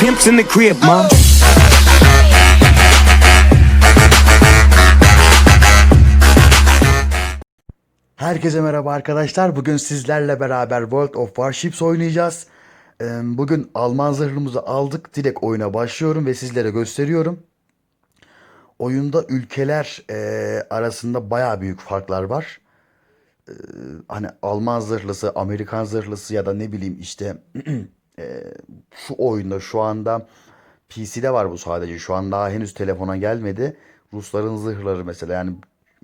Pimps in the crib, mom. Herkese merhaba arkadaşlar. Bugün sizlerle beraber World of Warships oynayacağız. Ee, Bugün Alman zırhımızı aldık. Direkt oyuna başlıyorum ve sizlere gösteriyorum. Oyunda ülkeler e, arasında baya büyük farklar var. Ee, Hani Alman zırhlısı, Amerikan zırhlısı ya da ne bileyim işte e, şu oyunda şu anda PC'de var bu sadece. Şu an daha henüz telefona gelmedi. Rusların zırhları mesela yani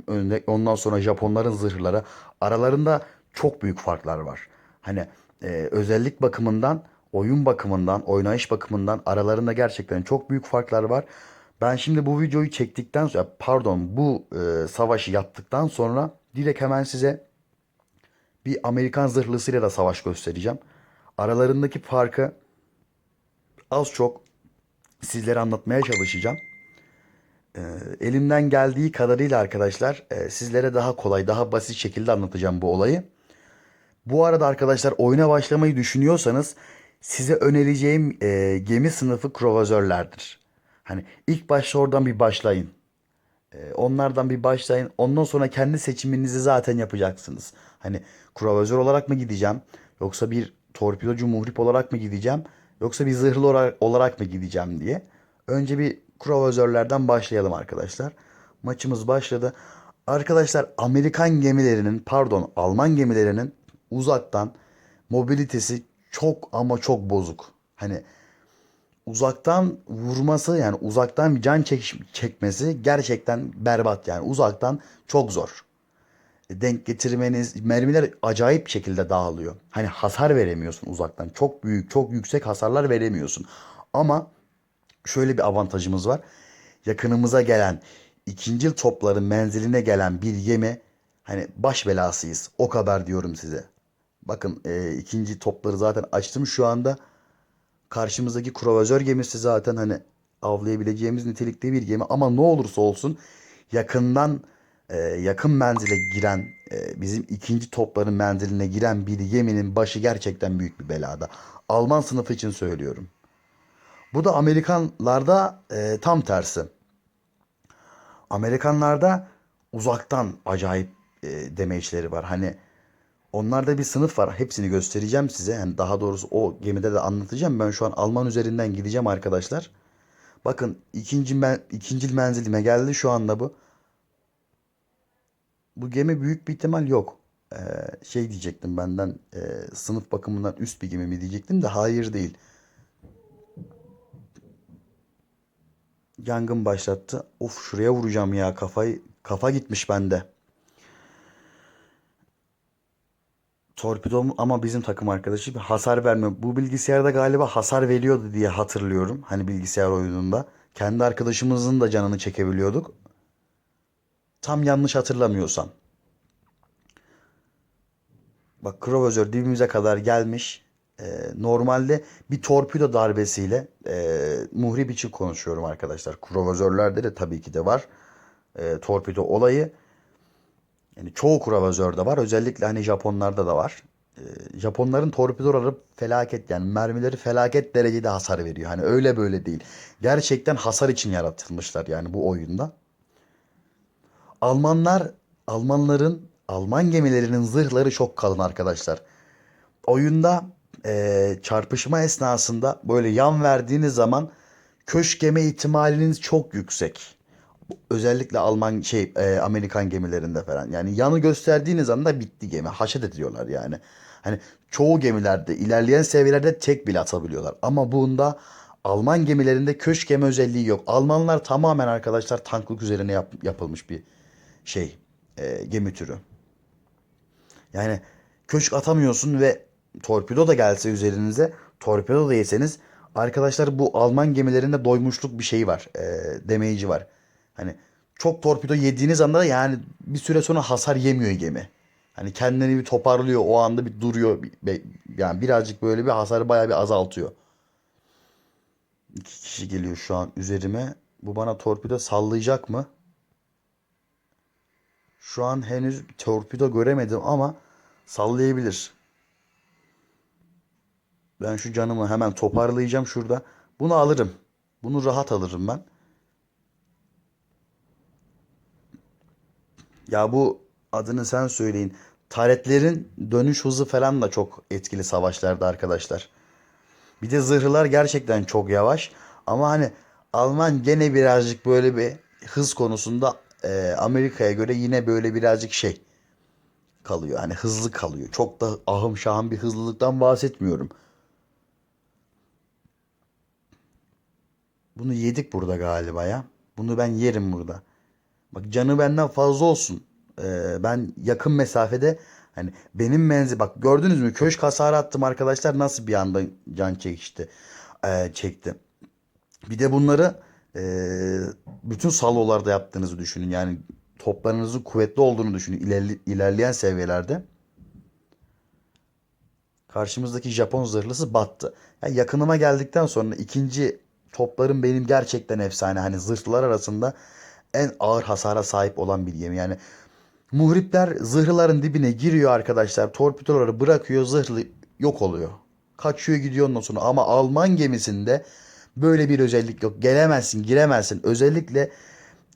önde- ondan sonra Japonların zırhları aralarında çok büyük farklar var. Hani e, özellik bakımından, oyun bakımından, oynayış bakımından aralarında gerçekten çok büyük farklar var. Ben şimdi bu videoyu çektikten sonra pardon bu e, savaşı yaptıktan sonra direkt hemen size bir Amerikan zırhlısıyla da savaş göstereceğim. Aralarındaki farkı az çok sizlere anlatmaya çalışacağım. Ee, elimden geldiği kadarıyla arkadaşlar e, sizlere daha kolay, daha basit şekilde anlatacağım bu olayı. Bu arada arkadaşlar oyuna başlamayı düşünüyorsanız size önereceğim e, gemi sınıfı krovazörlerdir. Hani ilk başta oradan bir başlayın. E, onlardan bir başlayın. Ondan sonra kendi seçiminizi zaten yapacaksınız. Hani krovazör olarak mı gideceğim? Yoksa bir torpidocu muhrip olarak mı gideceğim? Yoksa bir zırhlı olarak, mı gideceğim diye. Önce bir krovazörlerden başlayalım arkadaşlar. Maçımız başladı. Arkadaşlar Amerikan gemilerinin pardon Alman gemilerinin uzaktan mobilitesi çok ama çok bozuk. Hani uzaktan vurması yani uzaktan can çek- çekmesi gerçekten berbat yani uzaktan çok zor. Denk getirmeniz mermiler acayip şekilde dağılıyor. Hani hasar veremiyorsun uzaktan. Çok büyük, çok yüksek hasarlar veremiyorsun. Ama şöyle bir avantajımız var. Yakınımıza gelen ikincil topların menziline gelen bir yeme hani baş belasıyız. O kadar diyorum size. Bakın e, ikinci topları zaten açtım şu anda. Karşımızdaki krovazör gemisi zaten hani avlayabileceğimiz nitelikte bir gemi ama ne olursa olsun yakından e, yakın menzile giren e, bizim ikinci topların menziline giren bir geminin başı gerçekten büyük bir belada. Alman sınıfı için söylüyorum. Bu da Amerikanlarda e, tam tersi. Amerikanlarda uzaktan acayip e, demeçleri var. Hani onlarda bir sınıf var. Hepsini göstereceğim size. Yani daha doğrusu o gemide de anlatacağım. Ben şu an Alman üzerinden gideceğim arkadaşlar. Bakın ikinci men, ikincil menzilime geldi şu anda bu. Bu gemi büyük bir ihtimal yok. Ee, şey diyecektim benden e, sınıf bakımından üst bir gemi mi diyecektim de hayır değil. Yangın başlattı. Of şuraya vuracağım ya kafayı. Kafa gitmiş bende. Torpido ama bizim takım arkadaşı bir hasar vermiyor. Bu bilgisayarda galiba hasar veriyordu diye hatırlıyorum. Hani bilgisayar oyununda. Kendi arkadaşımızın da canını çekebiliyorduk. Tam yanlış hatırlamıyorsam. Bak krovazör dibimize kadar gelmiş. Ee, normalde bir torpido darbesiyle e, muhrip için konuşuyorum arkadaşlar. Krovazörlerde de tabii ki de var. E, torpido olayı. Yani çoğu krovazörde var. Özellikle hani Japonlarda da var. Ee, Japonların torpidoları felaket yani mermileri felaket derecede hasar veriyor. Hani öyle böyle değil. Gerçekten hasar için yaratılmışlar yani bu oyunda. Almanlar, Almanların, Alman gemilerinin zırhları çok kalın arkadaşlar. Oyunda eee, çarpışma esnasında böyle yan verdiğiniz zaman köşk yeme ihtimaliniz çok yüksek. Özellikle Alman şey eee, Amerikan gemilerinde falan. Yani yanı gösterdiğiniz anda bitti gemi. Haşet ediyorlar yani. Hani çoğu gemilerde ilerleyen seviyelerde tek bile atabiliyorlar. Ama bunda Alman gemilerinde köşk yeme özelliği yok. Almanlar tamamen arkadaşlar tanklık üzerine yap- yapılmış bir şey e, gemi türü. Yani köşk atamıyorsun ve torpido da gelse üzerinize torpido da yeseniz arkadaşlar bu Alman gemilerinde doymuşluk bir şey var. E, demeyici var. Hani çok torpido yediğiniz anda yani bir süre sonra hasar yemiyor gemi. Hani kendini bir toparlıyor o anda bir duruyor. Yani birazcık böyle bir hasarı bayağı bir azaltıyor. İki kişi geliyor şu an üzerime. Bu bana torpido sallayacak mı? Şu an henüz torpido göremedim ama sallayabilir. Ben şu canımı hemen toparlayacağım şurada. Bunu alırım. Bunu rahat alırım ben. Ya bu adını sen söyleyin. Taretlerin dönüş hızı falan da çok etkili savaşlarda arkadaşlar. Bir de zırhlar gerçekten çok yavaş. Ama hani Alman gene birazcık böyle bir hız konusunda e, Amerika'ya göre yine böyle birazcık şey kalıyor. Hani hızlı kalıyor. Çok da ahım şahım bir hızlılıktan bahsetmiyorum. Bunu yedik burada galiba ya. Bunu ben yerim burada. Bak canı benden fazla olsun. Ee, ben yakın mesafede hani benim menzil bak gördünüz mü köşk hasarı attım arkadaşlar nasıl bir anda can çekişti ee, çekti. Bir de bunları bütün salolarda yaptığınızı düşünün. Yani toplarınızın kuvvetli olduğunu düşünün ilerli- ilerleyen seviyelerde. Karşımızdaki Japon zırhlısı battı. Yani yakınıma geldikten sonra ikinci toplarım benim gerçekten efsane. Hani zırhlılar arasında en ağır hasara sahip olan bir gemi. Yani muhripler zırhların dibine giriyor arkadaşlar. Torpidoları bırakıyor zırhlı yok oluyor. Kaçıyor gidiyor ondan sonra. Ama Alman gemisinde böyle bir özellik yok. Gelemezsin giremezsin. Özellikle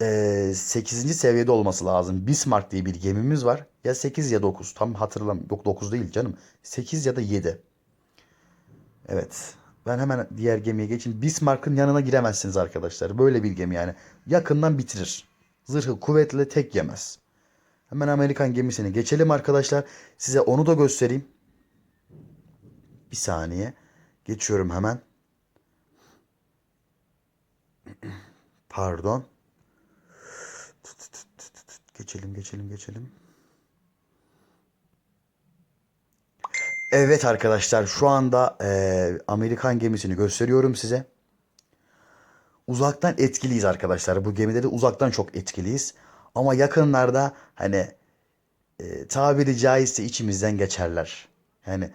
eee 8. seviyede olması lazım. Bismarck diye bir gemimiz var. Ya 8 ya 9 tam hatırlamıyorum. Yok 9 değil canım. 8 ya da 7. Evet. Ben hemen diğer gemiye geçeyim. Bismarck'ın yanına giremezsiniz arkadaşlar. Böyle bir gemi yani. Yakından bitirir. Zırhı kuvvetli tek yemez. Hemen Amerikan gemisine geçelim arkadaşlar. Size onu da göstereyim. Bir saniye. Geçiyorum hemen. Pardon. Geçelim geçelim geçelim. Evet arkadaşlar şu anda eee, Amerikan gemisini gösteriyorum size. Uzaktan etkiliyiz arkadaşlar. Bu gemide de uzaktan çok etkiliyiz. Ama yakınlarda hani e, tabiri caizse içimizden geçerler. Yani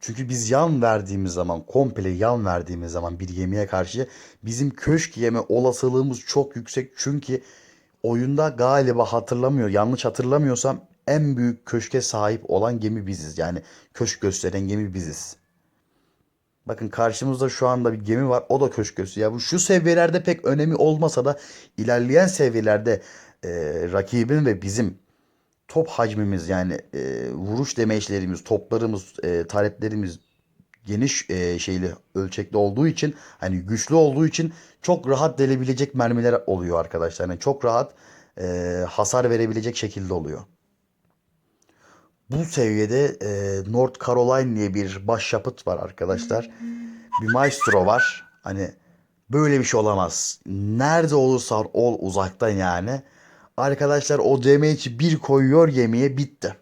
çünkü biz yan verdiğimiz zaman, komple yan verdiğimiz zaman bir gemiye karşı bizim köşk yeme olasılığımız çok yüksek. Çünkü oyunda galiba hatırlamıyor, yanlış hatırlamıyorsam en büyük köşke sahip olan gemi biziz. Yani köşk gösteren gemi biziz. Bakın karşımızda şu anda bir gemi var. O da köşk gösteriyor. Ya bu şu seviyelerde pek önemi olmasa da ilerleyen seviyelerde e, rakibin ve bizim top hacmimiz yani e, vuruş demeçlerimiz, toplarımız, e, taleplerimiz geniş e, şeyli ölçekli olduğu için hani güçlü olduğu için çok rahat delebilecek mermiler oluyor arkadaşlar. Yani çok rahat e, hasar verebilecek şekilde oluyor. Bu seviyede e, North Carolina diye bir başyapıt var arkadaşlar. Bir maestro var. Hani böyle bir şey olamaz. Nerede olursa ol uzaktan yani. Arkadaşlar o DMH'i bir koyuyor gemiye bitti.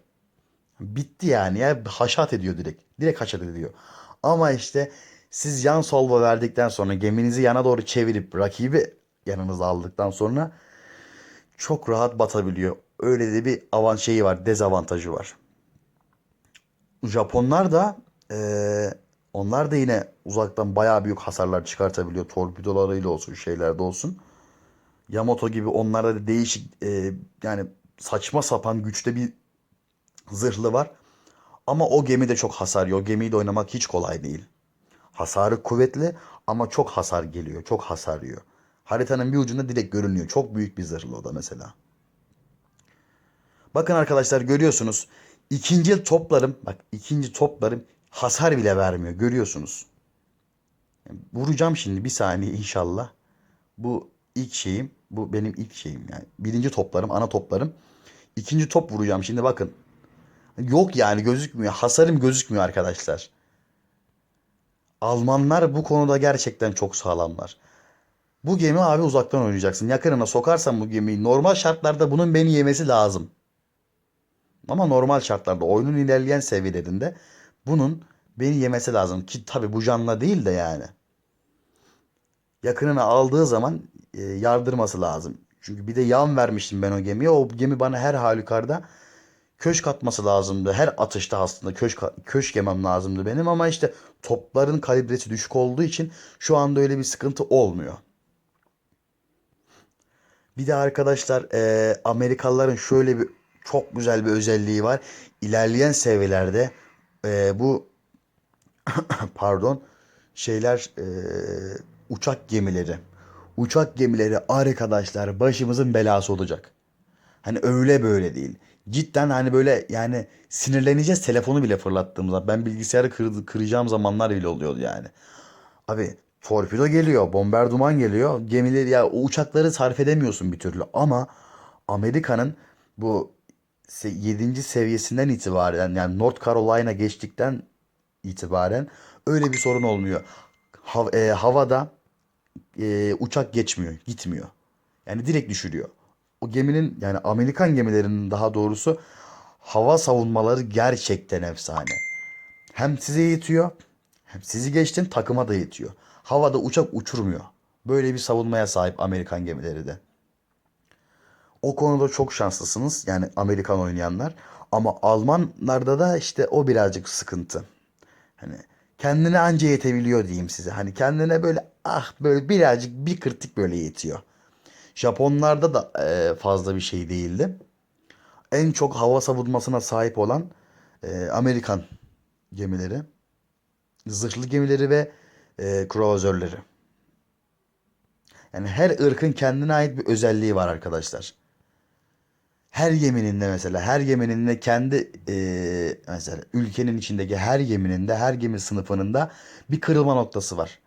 Bitti yani ya haşat ediyor direkt. Direkt haşat ediyor. Ama işte siz yan solva verdikten sonra geminizi yana doğru çevirip rakibi yanınıza aldıktan sonra çok rahat batabiliyor. Öyle de bir avant şeyi var, dezavantajı var. Japonlar da eee, onlar da yine uzaktan bayağı büyük hasarlar çıkartabiliyor. Torpidolarıyla olsun, şeylerde olsun. Yamato gibi onlarda da değişik eee, yani saçma sapan güçte bir zırhlı var. Ama o gemi de çok hasar yiyor. Gemiyi oynamak hiç kolay değil. Hasarı kuvvetli ama çok hasar geliyor. Çok hasar yiyor. Haritanın bir ucunda direkt görünüyor. Çok büyük bir zırhlı o da mesela. Bakın arkadaşlar görüyorsunuz. İkinci toplarım bak ikinci toplarım hasar bile vermiyor. Görüyorsunuz. Vuracağım şimdi bir saniye inşallah. Bu ilk şeyim. Bu benim ilk şeyim yani. Birinci toplarım, ana toplarım. İkinci top vuracağım şimdi bakın. Yok yani gözükmüyor. Hasarım gözükmüyor arkadaşlar. Almanlar bu konuda gerçekten çok sağlamlar. Bu gemi abi uzaktan oynayacaksın. Yakınına sokarsan bu gemiyi normal şartlarda bunun beni yemesi lazım. Ama normal şartlarda oyunun ilerleyen seviyelerinde bunun beni yemesi lazım. Ki tabi bu canla değil de yani. Yakınına aldığı zaman e, yardırması lazım. Çünkü bir de yan vermiştim ben o gemiye. O gemi bana her halükarda köşk atması lazımdı. Her atışta aslında köşk, köşk yemem lazımdı benim. Ama işte topların kalibresi düşük olduğu için şu anda öyle bir sıkıntı olmuyor. Bir de arkadaşlar e, Amerikalıların şöyle bir çok güzel bir özelliği var. İlerleyen seviyelerde e, bu pardon şeyler e, uçak gemileri. Uçak gemileri arkadaşlar başımızın belası olacak. Hani öyle böyle değil. Cidden hani böyle yani sinirleneceğiz telefonu bile fırlattığımızda. Ben bilgisayarı kır, kıracağım zamanlar bile oluyordu yani. Abi torpido geliyor, bombardıman geliyor. Gemileri ya o uçakları sarf edemiyorsun bir türlü. Ama Amerika'nın bu 7. seviyesinden itibaren yani North Carolina geçtikten itibaren öyle bir sorun olmuyor. Hav- e, havada e, uçak geçmiyor, gitmiyor. Yani direkt düşürüyor. O geminin yani Amerikan gemilerinin daha doğrusu hava savunmaları gerçekten efsane. Hem size yetiyor, hem sizi geçtin takıma da yetiyor. Havada uçak uçurmuyor. Böyle bir savunmaya sahip Amerikan gemileri de. O konuda çok şanslısınız yani Amerikan oynayanlar. Ama Almanlarda da işte o birazcık sıkıntı. Hani kendine anca yetebiliyor diyeyim size. Hani kendine böyle ah böyle birazcık bir kırtık böyle yetiyor. Japonlarda da e, fazla bir şey değildi. En çok hava savunmasına sahip olan e, Amerikan gemileri. Zırhlı gemileri ve e, kruvazörleri. Yani her ırkın kendine ait bir özelliği var arkadaşlar. Her geminin de mesela her geminin de kendi e, mesela ülkenin içindeki her geminin de her gemi sınıfının da bir kırılma noktası var.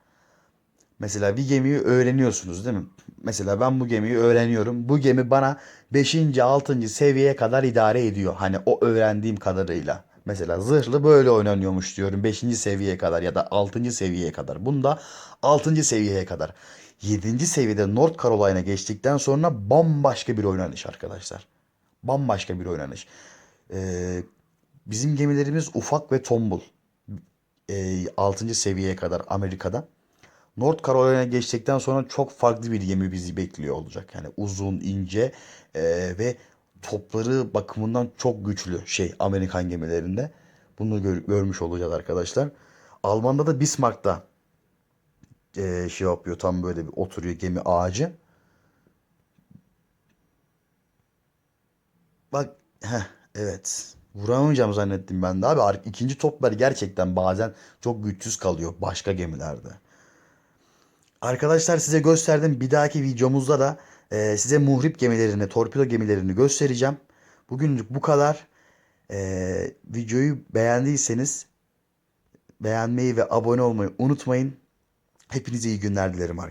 Mesela bir gemiyi öğreniyorsunuz değil mi? Mesela ben bu gemiyi öğreniyorum. Bu gemi bana 5. 6. seviyeye kadar idare ediyor. Hani o öğrendiğim kadarıyla. Mesela zırhlı böyle oynanıyormuş diyorum 5. seviyeye kadar ya da 6. seviyeye kadar. Bunda 6. seviyeye kadar. 7. seviyede North Carolina geçtikten sonra bambaşka bir oynanış arkadaşlar. Bambaşka bir oynanış. Ee, bizim gemilerimiz ufak ve tombul. Ee, 6. seviyeye kadar Amerika'da. North Carolina'ya geçtikten sonra çok farklı bir gemi bizi bekliyor olacak. Yani uzun, ince e, ve topları bakımından çok güçlü şey Amerikan gemilerinde. Bunu gör- görmüş olacağız arkadaşlar. Alman'da da Bismarck'ta e, şey yapıyor tam böyle bir oturuyor gemi ağacı. Bak heh, evet. Vuramayacağım zannettim ben de abi. İkinci toplar gerçekten bazen çok güçsüz kalıyor başka gemilerde. Arkadaşlar size gösterdim. Bir dahaki videomuzda da e, size muhrip gemilerini, torpido gemilerini göstereceğim. Bugünlük bu kadar. E, videoyu beğendiyseniz beğenmeyi ve abone olmayı unutmayın. Hepinize iyi günler dilerim arkadaşlar.